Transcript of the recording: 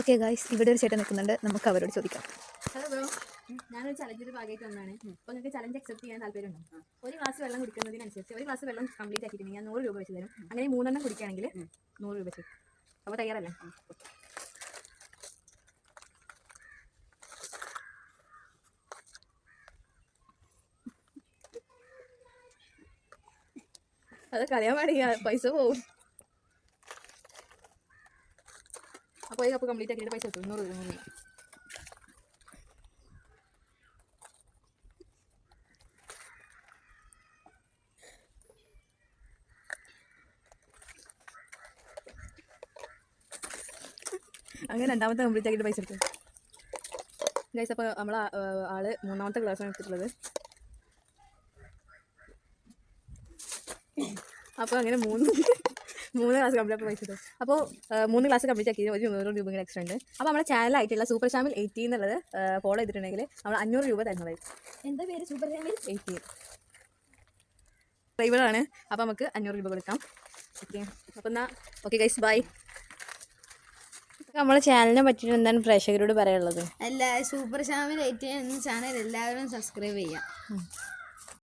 Okay guys ഇവിടെ ഒരു ചേട്ടൻ നിൽക്കുന്നുണ്ട്. നമുക്ക് അവരോട് ചോദിക്കാം. ഹലോ ബ്രോ ഞാനൊരു ചലഞ്ചിന്റെ ഭാഗമായിട്ട് വന്നതാണ്. അപ്പോൾ നിങ്ങൾക്ക് ചലഞ്ച് അക്സെപ്റ്റ് ചെയ്യാൻ താല്പര്യമുണ്ടോ? ഒരു ഗ്ലാസ് വെള്ളം കുടിക്കുന്നതിനനുസരിച്ച് ഒരു ഗ്ലാസ് വെള്ളം കംപ്ലീറ്റ് ആക്കിയിട്ടുണ്ടെങ്കിൽ ഞാൻ നൂറ് രൂപ വെച്ച് തരും. അങ്ങനെ മൂന്നെണ്ണം കുടിക്കുകയാണെങ്കിൽ നൂറ് രൂപ വെച്ച്. അപ്പോൾ തയ്യാറല്ലേ? അതൊക്കെ അറിയാൻ പാടില്ല. പൈസ പോവും. അപ്പോൾ ഈ കപ്പ് കംപ്ലീറ്റ് ആക്കിയിട്ട് പൈസ കിട്ടും നൂറ് രൂപ നൂറ് അങ്ങനെ രണ്ടാമത്തെ കംപ്ലീറ്റ് ആക്കിയിട്ട് പൈസ എടുത്തു ഗൈസ് അപ്പോൾ നമ്മൾ ആൾ മൂന്നാമത്തെ ക്ലാസ്സാണ് എടുത്തിട്ടുള്ളത്. അപ്പോൾ അങ്ങനെ മൂന്ന് മൂന്ന് ക്ലാസ് കംപ്ലീറ്റ് പൈസ കിട്ടും അപ്പോൾ മൂന്ന് ക്ലാസ് കംപ്ലീറ്റ് ആക്കി ഒരു നൂറ് രൂപ കൂടി എക്സ്ട്രാ ഉണ്ട്. അപ്പോൾ നമ്മുടെ ചാനലായിട്ടുള്ള സൂപ്പർ ചാമിൽ എയ്റ്റി എന്നുള്ളത് ഫോളോ ചെയ്തിട്ടുണ്ടെങ്കിൽ നമ്മൾ അഞ്ഞൂറ് രൂപ തരുന്നതായിരിക്കും എന്താ പേര് സൂപ്പർ ചാമിൽ എയ്റ്റി ഡ്രൈവറാണ് അപ്പോൾ നമുക്ക് അഞ്ഞൂറ് രൂപ കൊടുക്കാം. ഓക്കെ അപ്പോൾ എന്നാൽ ഓക്കെ ഗൈസ് ബൈ നമ്മളെ ചാനലിനെ പറ്റിയിട്ട് എന്താണ് പ്രേക്ഷകരോട് പറയാനുള്ളത്? അല്ല സൂപ്പർ ചാമിൽ എയ്റ്റി എന്ന ചാനൽ എല്ലാവരും സബ്സ്ക്രൈബ് ചെയ്യാം.